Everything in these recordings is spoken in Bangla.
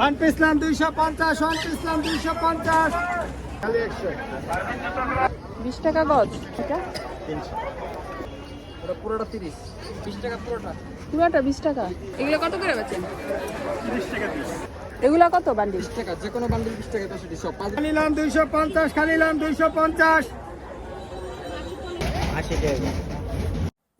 ওয়ান পিস লাম দুইশো পঞ্চাশ ওয়ান পিস লাম দুইশো পঞ্চাশ একশো বিশ টাকা গজ এটা পুরোটা তিরিশ বিশ টাকা পুরোটা পুরোটা বিশ টাকা। এগুলো কত করে বেচেন? তিরিশ টাকা পিস এগুলো কত বান্ডিল? টাকা যে কোনো বান্ডিল বিশ টাকা দশ সব খালি লাম দুইশো পঞ্চাশ খালি লাম টাকা।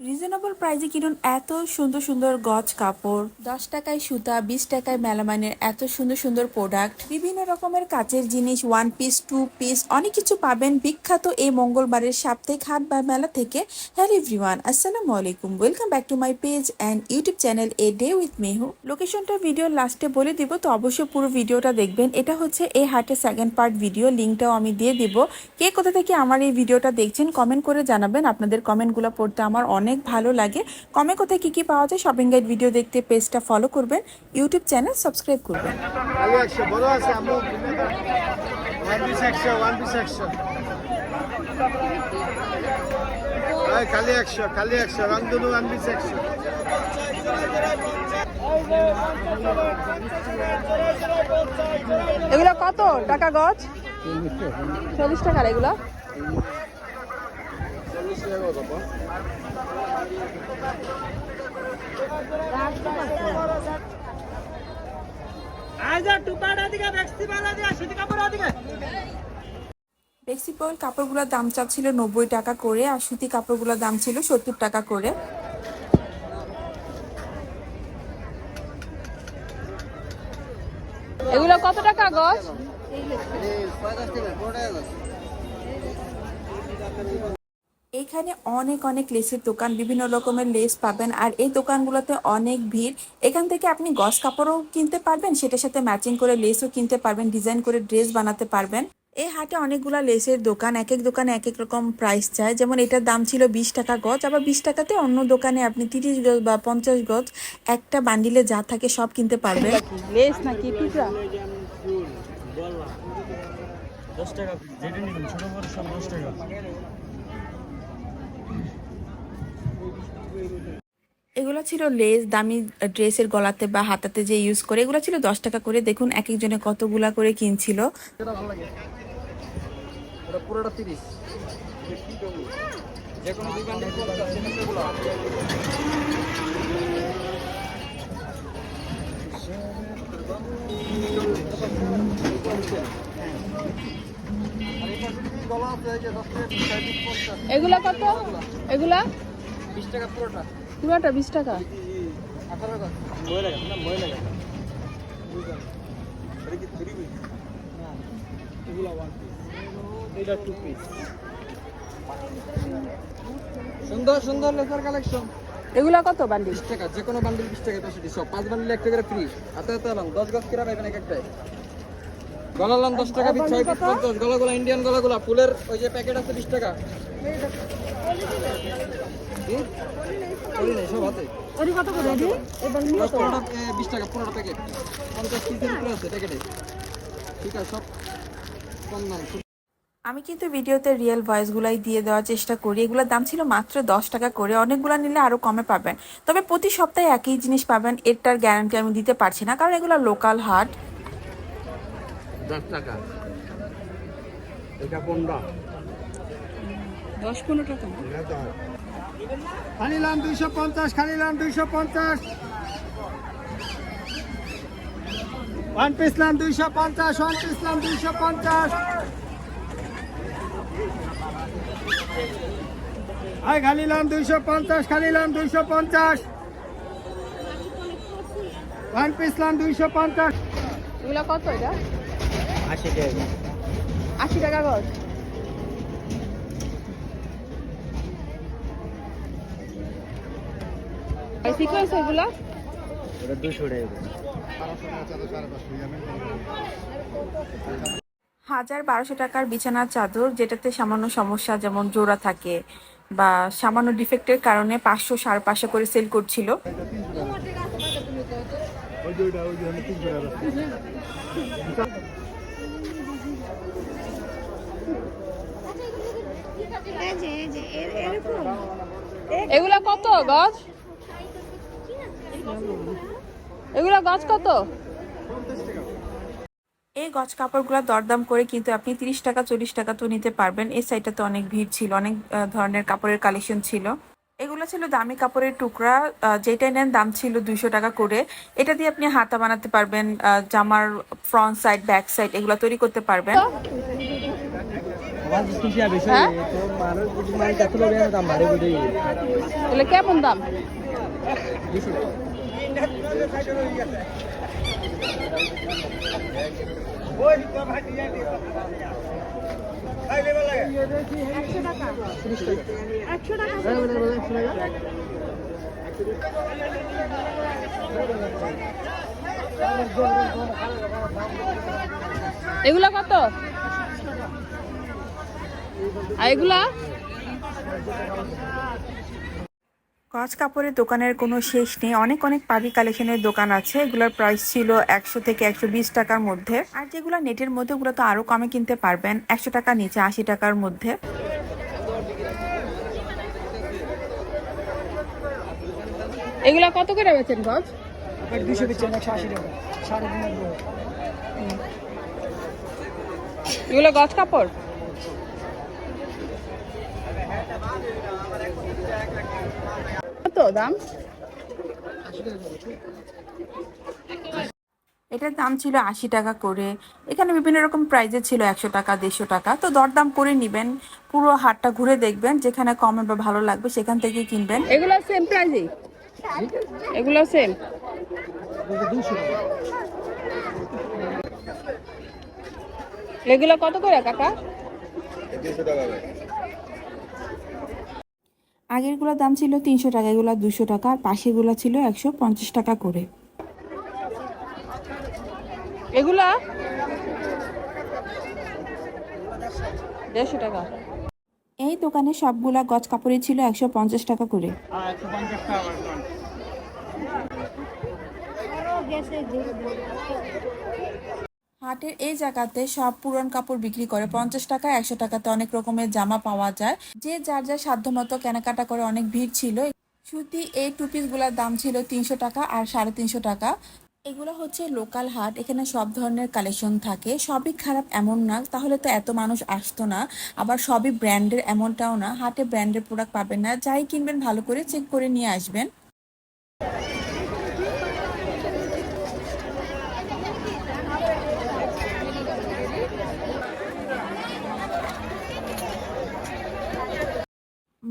রিজনেবল প্রাইজে কিনুন এত সুন্দর সুন্দর গজ কাপড়। দশ টাকায় সুতা, বিশ টাকায় মেলামাইনের এত সুন্দর সুন্দর প্রোডাক্ট বিভিন্ন রকমের কাচের জিনিস ওয়ান পিস টু পিস অনেক কিছু পাবেন। বিখ্যাত এই মঙ্গলবারের সাপ্তাহিক হাট বা মেলা থেকে। হ্যালো এভরিওয়ান আসসালামু আলাইকুম। Welcome back to my page and YouTube channel a day with Mehu লোকেশনটা ভিডিও লাস্টে বলে দিব, তো অবশ্যই পুরো ভিডিওটা দেখবেন। এটা হচ্ছে এই হাটের সেকেন্ড পার্ট ভিডিও লিঙ্কটাও আমি দিয়ে দিব। কে কোথা থেকে আমার এই ভিডিওটা দেখছেন কমেন্ট করে জানাবেন। আপনাদের কমেন্টগুলো পড়তে আমার অনেক ভালো লাগে। কমে কোথায় কী কী পাওয়া যায় শপিং গাইড ভিডিও দেখতে পেজটা ফলো করবেন। ইউটিউব চ্যানেল সাবস্ক্রাইব করবেন। একশো একশো রংধনু এগুলো কত? টাকা গজ? চল্লিশ টাকার এগুলো? বেক্সিপল কাপড়গুলোর দাম চাচ্ছিল নব্বই টাকা করে আর সুতি কাপড়গুলোর দাম ছিল সত্তর টাকা করে। এগুলো কত টাকা গজ। এখানে অনেক অনেক লেসের দোকান বিভিন্ন রকমের লেস পাবেন আর এই দোকানগুলোতে অনেক ভিড়। এখান থেকে আপনি গস কাপড়ও কিনতে পারবেন সেটার সাথে ম্যাচিং করে লেসও কিনতে পারবেন ডিজাইন করে ড্রেস বানাতে পারবেন। এই হাটে অনেকগুলা লেসের দোকান এক এক দোকানে এক এক রকম প্রাইস চায় যেমন এটার দাম ছিল বিশ টাকা গজ আবার বিশ টাকাতে অন্য দোকানে আপনি তিরিশ গজ বা পঞ্চাশ গজ একটা বান্ডিলে যা থাকে সব কিনতে পারবেন। লেস নাকি দশ টাকা ছোট বড় সব দশ টাকা। এগুলো ছিল লেস দামি ড্রেসের গলাতে বা হাতাতে যে ইউজ করে এগুলো ছিল দশ টাকা করে। দেখুন এক একজনে কতগুলা করে কিনছিল। এগুলো কত? এগুলা? বিশ টাকা পুরোটা। পুরোটা বিশ টাকা? সুন্দর সুন্দর লেজার কালেকশন এগুলো কত বান্ডিল বিশ টাকা যে কোনো বান্ডিল বিশ টাকা দশ সব পাঁচ বান্ডিল একটা করে ফ্রি হাতে হাতে এলাম দশ গজ কিরা পাইবেন এক একটাই গলালাম দশ টাকা পিস ছয় পিস পঞ্চাশ। গলাগুলো ইন্ডিয়ান গলাগুলো। ফুলের ওই যে প্যাকেট আছে বিশ টাকা। কি? করি নাই, সব হাতে দশ পনেরোটা, এ, টাকা পনেরোটা প্যাকেট পঞ্চাশ পিসের উপরে আছে প্যাকেটে ঠিক আছে সব কম দাম আমি কিন্তু ভিডিওতে রিয়েল ভয়েসগুলাই দিয়ে দেওয়ার চেষ্টা করি। এগুলোর দাম ছিল মাত্র দশ টাকা করে। অনেকগুলো নিলে আরও কমে পাবেন। তবে প্রতি সপ্তাহে একই জিনিস পাবেন। এরটার গ্যারান্টি আমি দিতে পারছি না কারণ এগুলো লোকাল হাট দশ টাকা। এটা পনেরো। দশ পনেরো টাকা খালিলাম দুইশো পঞ্চাশ খালিলাম দুইশো পঞ্চাশ। ওয়ান পিস লাম দুইশো পঞ্চাশ ওয়ান পিস লাম দুইশো পঞ্চাশ। হাই খালিলাম দুইশো পঞ্চাশ খালিলাম দুইশো পঞ্চাশ। ওয়ান পিস লাম দুইশো পঞ্চাশ। এগুলো কত এটা? আশি টাকা। আশি টাকা গজ। সিকোয়েন্স এগুলো? টাকা হাজার বারোশো টাকার বিছানার চাদর যেটাতে সামান্য সমস্যা যেমন জোড়া থাকে বা সামান্য ডিফেক্টের কারণে পাঁচশো সাড়ে পাঁচশো করে সেল করছিল। এগুলো কত গজ? এগুলো গজ কত? এই গজ কাপড়গুলো দরদাম করে কিন্তু আপনি তিরিশ টাকা চল্লিশ টাকা তো নিতে পারবেন। এই সাইডটাতে অনেক ভিড় ছিল অনেক ধরনের কাপড়ের কালেকশন ছিল। এগুলো ছিল দামি কাপড়ের টুকরা যেটাই নেন দাম ছিল দুইশো টাকা করে। এটা দিয়ে আপনি হাতা বানাতে পারবেন আহ, জামার ফ্রন্ট সাইড ব্যাক সাইড এগুলো তৈরি করতে পারবেন। হ্যাঁ? মানে দেখল দাম এগুলা কত? আর এগুলা? গজ কাপড়ের দোকানের কোনো শেষ নেই। অনেক অনেক পাবি কালেকশনের দোকান আছে। এগুলোর প্রাইস ছিল একশো থেকে একশো বিশ টাকার মধ্যে। আর যেগুলো নেটের মধ্যে ওগুলো তো আরও কমে কিনতে পারবেন। একশো টাকা নিচে আশি টাকার মধ্যে। এগুলো কত করে বেচেন গজ? দুশো বেচছেন একশো আশি টাকা। সাড়ে তিন এগুলো গজ কাপড়? কত দাম? এটার দাম ছিল আশি টাকা করে। এখানে বিভিন্ন রকম প্রাইজে ছিল একশো টাকা দেড়শো টাকা। তো দরদাম করে নিবেন। পুরো হাটটা ঘুরে দেখবেন। যেখানে কমে বা ভালো লাগবে সেখান থেকে কিনবেন। এগুলো সেম প্রাইজই এগুলো সেম এগুলো কত করে কাকা? আগেরগুলোর দাম ছিল তিনশো টাকা এগুলো দুশো টাকা আর পাশেরগুলো ছিল একশো পঞ্চাশ টাকা করে। এগুলা? দেড়শো টাকা। এই দোকানে সবগুলা গজ কাপড়ই ছিল একশো পঞ্চাশ টাকা করে। হাটের এই জায়গাতে সব পুরন কাপড় বিক্রি করে। পঞ্চাশ টাকা, একশো টাকাতে অনেক রকমের জামা পাওয়া যায়। যে যার যার সাধ্য মতো কেনাকাটা করে অনেক ভিড় ছিল। সুতি এই টু পিসগুলোর দাম ছিল তিনশো টাকা আর সাড়ে তিনশো টাকা। এগুলো হচ্ছে লোকাল হাট, এখানে সব ধরনের কালেকশন থাকে। সবই খারাপ এমন না, তাহলে তো এত মানুষ আসতো না। আবার সবই ব্র্যান্ডের এমনটাও না, হাটে ব্র্যান্ডের প্রোডাক্ট পাবেন না। যাই কিনবেন ভালো করে চেক করে নিয়ে আসবেন।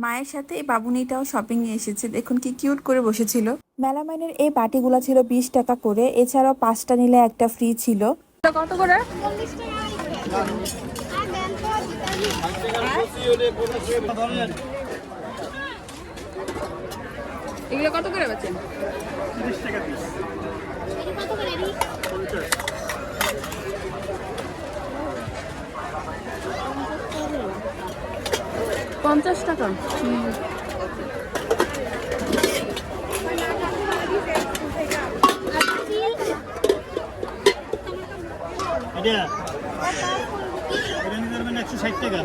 মায়ের সাথে এই বাবুনিটাও শপিং এ এসেছে। দেখুন কি কিউট করে বসেছিল। মেলামাইনের এই বাটিগুলো ছিল বিশ টাকা করে। এছাড়াও পাঁচটা নিলে একটা ফ্রি ছিল। কত করে? এগুলো কত করে বেচেন? টাকা এটা পারবেন একশো ষাট টাকা।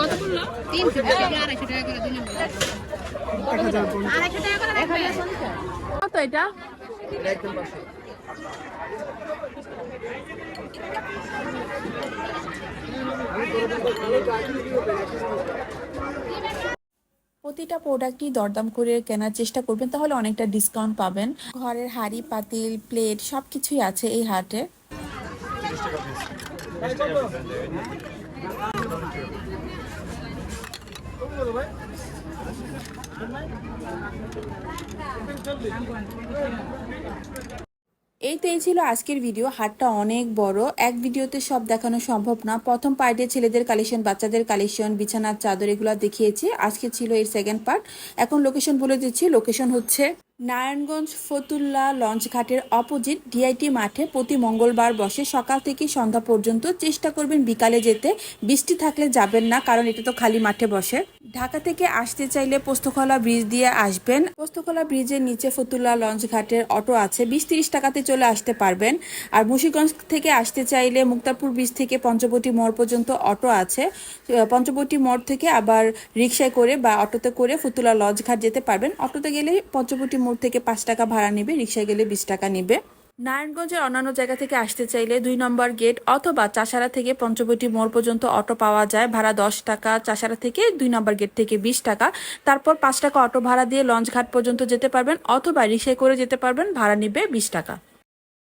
কত তিনশো আড়াইশো টাকা করে দিলাম টাকা। কত এটা? প্রতিটা প্রোডাক্টই দরদাম করে কেনার চেষ্টা করবেন, তাহলে অনেকটা ডিসকাউন্ট পাবেন। ঘরের হাঁড়ি, পাতিল প্লেট সব কিছুই আছে এই হাটে। এই ছিল আজকের ভিডিও। হাটটা অনেক বড়। এক ভিডিওতে সব দেখানো সম্ভব না। প্রথম পার্টে ছেলেদের কালেকশন বাচ্চাদের কালেকশন বিছানার চাদর এগুলো দেখিয়েছি। আজকে ছিল এর সেকেন্ড পার্ট এখন লোকেশন বলে দিচ্ছি। লোকেশন হচ্ছে নারায়ণগঞ্জ ফতুল্লা লঞ্চ ঘাটের অপোজিট ডিআইটি মাঠে প্রতি মঙ্গলবার বসে। সকাল থেকে সন্ধ্যা পর্যন্ত চেষ্টা করবেন বিকালে যেতে। বৃষ্টি থাকলে যাবেন না, কারণ এটা তো খালি মাঠে বসে। ঢাকা থেকে আসতে চাইলে পোস্তখলা ব্রিজ দিয়ে আসবেন। পোস্তখলা ব্রিজের নিচে ফতুল্লা লঞ্চ ঘাটের অটো আছে, বিশ তিরিশ টাকাতে চলে আসতে পারবেন। আর মুন্সিগঞ্জ থেকে আসতে চাইলে মুক্তারপুর ব্রিজ থেকে পঞ্চবটি মোড় পর্যন্ত অটো আছে। পঞ্চবটি মোড় থেকে আবার রিক্সায় করে বা অটোতে করে ফতুল্লা লঞ্চ ঘাট যেতে পারবেন। অটোতে গেলে পঞ্চবটি মোড় থেকে পাঁচ টাকা ভাড়া নেবে রিক্সায় গেলে বিশ টাকা নেবে। নারায়ণগঞ্জের অন্যান্য জায়গা থেকে আসতে চাইলে দুই নম্বর গেট অথবা চাষারা থেকে পঞ্চবটি মোড় পর্যন্ত অটো পাওয়া যায়। ভাড়া দশ টাকা, চাষারা থেকে দুই নম্বর গেট থেকে বিশ টাকা। তারপর পাঁচ টাকা অটো ভাড়া দিয়ে লঞ্চ ঘাট পর্যন্ত যেতে পারবেন অথবা রিক্সায় করে যেতে পারবেন, ভাড়া নিবে বিশ টাকা।